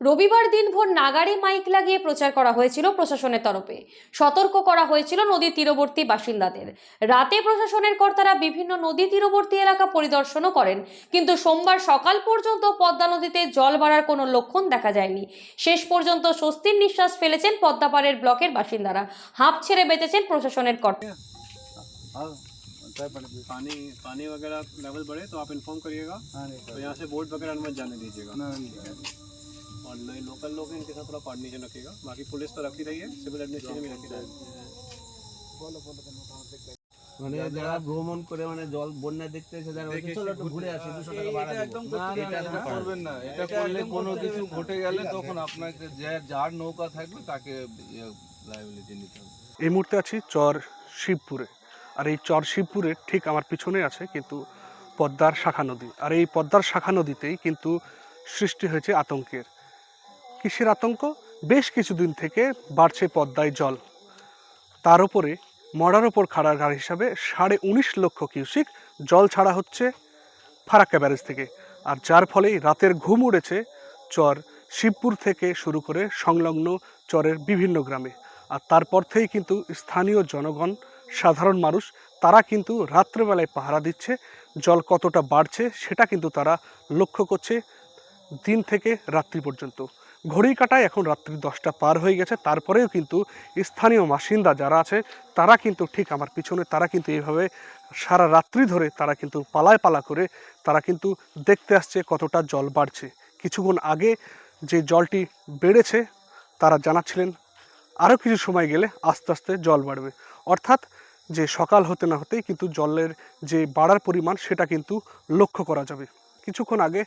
রবিবার দিনভর নাগারে মাইক লাগিয়ে প্রচার করা হয়েছিল প্রশাসনের তরফে সতর্ক করা হয়েছিল নদী তীরবর্তী বাসিন্দাদের রাতে প্রশাসনের কর্তারা বিভিন্ন নদী তীরবর্তী এলাকা পরিদর্শনও করেন কিন্তু সোমবার সকাল পর্যন্ত পদ্মা নদীতে জল বাড়ার কোনো লক্ষণ দেখা যায়নি শেষ পর্যন্ত স্বস্তির নিঃশ্বাস ফেলেছেন পদ্মাপাড়ের ব্লকের বাসিন্দারা হাঁপ ছেড়ে বেঁচেছেন প্রশাসনের কর্তা हाँ चाय पानी पी पानी पानी वगैरह लेवल बढ़े तो आप इन्फॉर्म करिएगा हाँ नहीं तो यहाँ से बोट वगैरह मत जाने दीजिएगा ना नहीं और नए लोकल लोग हैं इनके साथ थोड़ा कोऑर्डिनेशन रखिएगा बाकी पुलिस तो रखी रही है सिविल एडमिनिस्ट्रेशन भी रखी रही है মানে যারা ভ্রমণ করে মানে জল বন্যা দেখতে এসে যারা বলছে, চলো একটু ঘুরে আসি দুশো টাকা ভাড়া দেবো। না না এটা এটা একদম করবেন না এটা করলে কোনো কিছু ঘটে গেলে তখন আপনাকে যে যার নৌকা থাকবে তাকে লাইবিলিটি নিতে হবে এই মুহূর্তে আছি চর শিবপুরে আর এই চর শিবপুরের ঠিক আমার পিছনে আছে কিন্তু পদ্মার শাখা নদী আর এই পদ্মার শাখা নদীতেই কিন্তু সৃষ্টি হয়েছে আতঙ্কের কিসের আতঙ্ক? বেশ কিছুদিন থেকে বাড়ছে পদ্মায় জল। তার উপরে মরার ওপর খাড়ার হিসাবে সাড়ে উনিশ লক্ষ কিউসিক জল ছাড়া হচ্ছে ফারাক্কা ব্যারেজ থেকে। আর যার ফলেই রাতের ঘুম উড়েছে চর শিবপুর থেকে শুরু করে সংলগ্ন চরের বিভিন্ন গ্রামে। আর তারপর থেকেই কিন্তু স্থানীয় জনগণ, সাধারণ মানুষ, তারা কিন্তু রাত্রেবেলায় পাহারা দিচ্ছে। জল কতটা বাড়ছে সেটা কিন্তু তারা লক্ষ্য করছে দিন থেকে রাত্রি পর্যন্ত। ঘড়ি কাটায় এখন রাত্রি দশটা পার হয়ে গেছে। তারপরেও কিন্তু স্থানীয় বাসিন্দা যারা আছে, তারা কিন্তু ঠিক আমার পিছনে, তারা কিন্তু এইভাবে সারা রাত্রি ধরে তারা কিন্তু পালায় পালা করে তারা কিন্তু দেখতে আসছে কতটা জল বাড়ছে। কিছুক্ষণ আগে যে জলটি বেড়েছে, তারা জানাচ্ছিলেন আরও কিছু সময় গেলে আস্তে আস্তে জল বাড়বে। অর্থাৎ যে সকাল হতে না হতেই কিন্তু জলের যে বাড়ার পরিমাণ, সেটা কিন্তু লক্ষ্য করা যাবে। কিছুক্ষণ আগে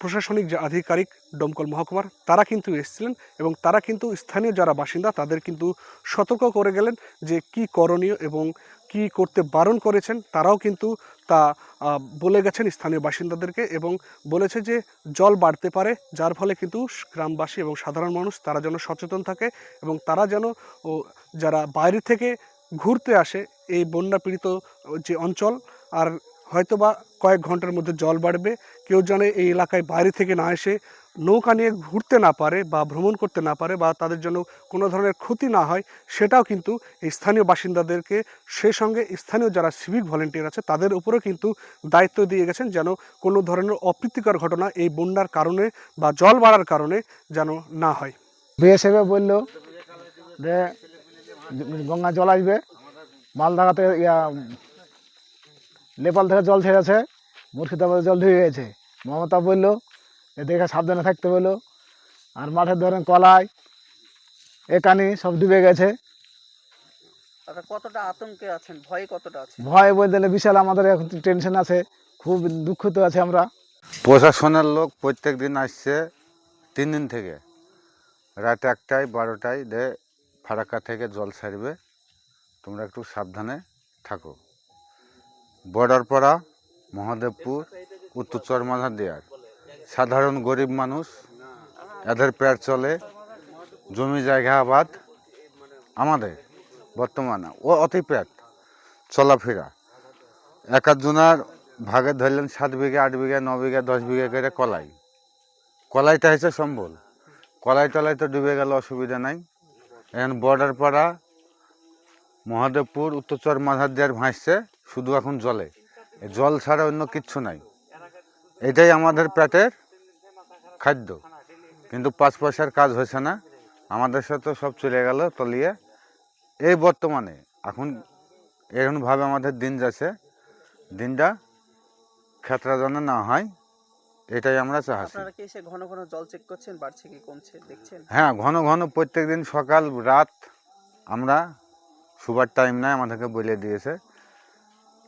প্রশাসনিক যে আধিকারিক ডমকল মহকুমার, তারা কিন্তু এসেছিলেন এবং তারা কিন্তু স্থানীয় যারা বাসিন্দা, তাদের কিন্তু সতর্ক করে গেলেন যে কি করণীয় এবং কি করতে বারণ করেছেন। তারাও কিন্তু তা বলে গেছেন স্থানীয় বাসিন্দাদেরকে এবং বলেছে যে জল বাড়তে পারে, যার ফলে কিন্তু গ্রামবাসী এবং সাধারণ মানুষ তারা যেন সচেতন থাকে এবং তারা যেন যারা বাইরে থেকে ঘুরতে আসে এই বন্যা পীড়িত যে অঞ্চল, আর হয়তোবা কয়েক ঘণ্টার মধ্যে জল বাড়বে। কেউ যেন এই এলাকায় বাইরে থেকে না এসে নৌকা নিয়ে ঘুরতে না পারে বা ভ্রমণ করতে না পারে বা তাদের জন্য কোনো ধরনের ক্ষতি না হয়, সেটাও কিন্তু এই স্থানীয় বাসিন্দাদেরকে সেই সঙ্গে স্থানীয় যারা সিভিক ভলেন্টিয়ার আছে, তাদের উপরেও কিন্তু দায়িত্ব দিয়ে গেছেন যেন কোনো ধরনের অপ্রীতিকর ঘটনা এই বন্যার কারণে বা জল বাড়ার কারণে যেন না হয়। বিএসএফে বলল যে গঙ্গা জল আসবে মালদাতে ইয়া নেপাল থেকে জল ছেড়েছে মুর্শিদাবাদে জল ঢুকে গেছে। মমতা বলল যে দেখে সাবধানে থাকতে বলল আর মাঠের ধরেন কলাই একানি সব ডুবে গেছে। আচ্ছা কতটা আতঙ্কে আছেন? ভয়ে কতটা আছেন? ভয় বলতে গেলে বিশাল আমাদের এখন টেনশন আছে খুব দুঃখিত আছে আমরা। প্রশাসনের লোক প্রত্যেক দিন আসছে তিন দিন থেকে। রাত একটায় বারোটায় দে ফারাক্কা থেকে জল ছাড়বে। তোমরা একটু সাবধানে থাকো। বর্ডার পাড়া, মহাদেবপুর, উত্তর মাঝা দেয়ার। সাধারণ গরিব মানুষ, এদের পেট চলে, জমি জায়গা আবাদ, আমাদের বর্তমানে, ও অতি পেট, চলাফেরা। এক একজনার ভাগে ধরলেন সাত বিঘা, আট বিঘা, ন বিঘা, দশ বিঘা করে কলাই। কলাইটা হয়েছে সম্বল। কলাই টলাই তো ডুবে গেল, অসুবিধা নাই। এখন বর্ডার পাড়া, মহাদেবপুর উত্তরচর মাঝার দেওয়ার ভাসছে। শুধু এখন জলে। জল ছাড়া অন্য কিচ্ছু নাই। এটাই আমাদের পেটের খাদ্য। কিন্তু পাঁচ পয়সার কাজ হয়েছে না। আমাদের সাথে সব চলে গেল তলিয়ে। এই বর্তমানে এখন এরকমভাবে আমাদের দিন যাচ্ছে। দিনটা ক্ষেত্রা যেন না হয় এটাই আমরা চাহাছি। আপনারা কি এসে ঘন ঘন জল চেক করছেন? বাড়ছে কি কমছে? দেখছেন? হ্যাঁ ঘন ঘন প্রত্যেক দিন সকাল রাত আমরা সুবার টাইম নাই আমাদেরকে বলে দিয়েছে।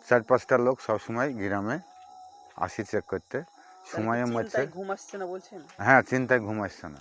চার পাঁচটা লোক সবসময় গ্রামে আসি চেক করতে। সময়ের মধ্যে ঘুম আসছে না বলছেন? হ্যাঁ চিন্তায় ঘুম আসছে না।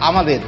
আমাদের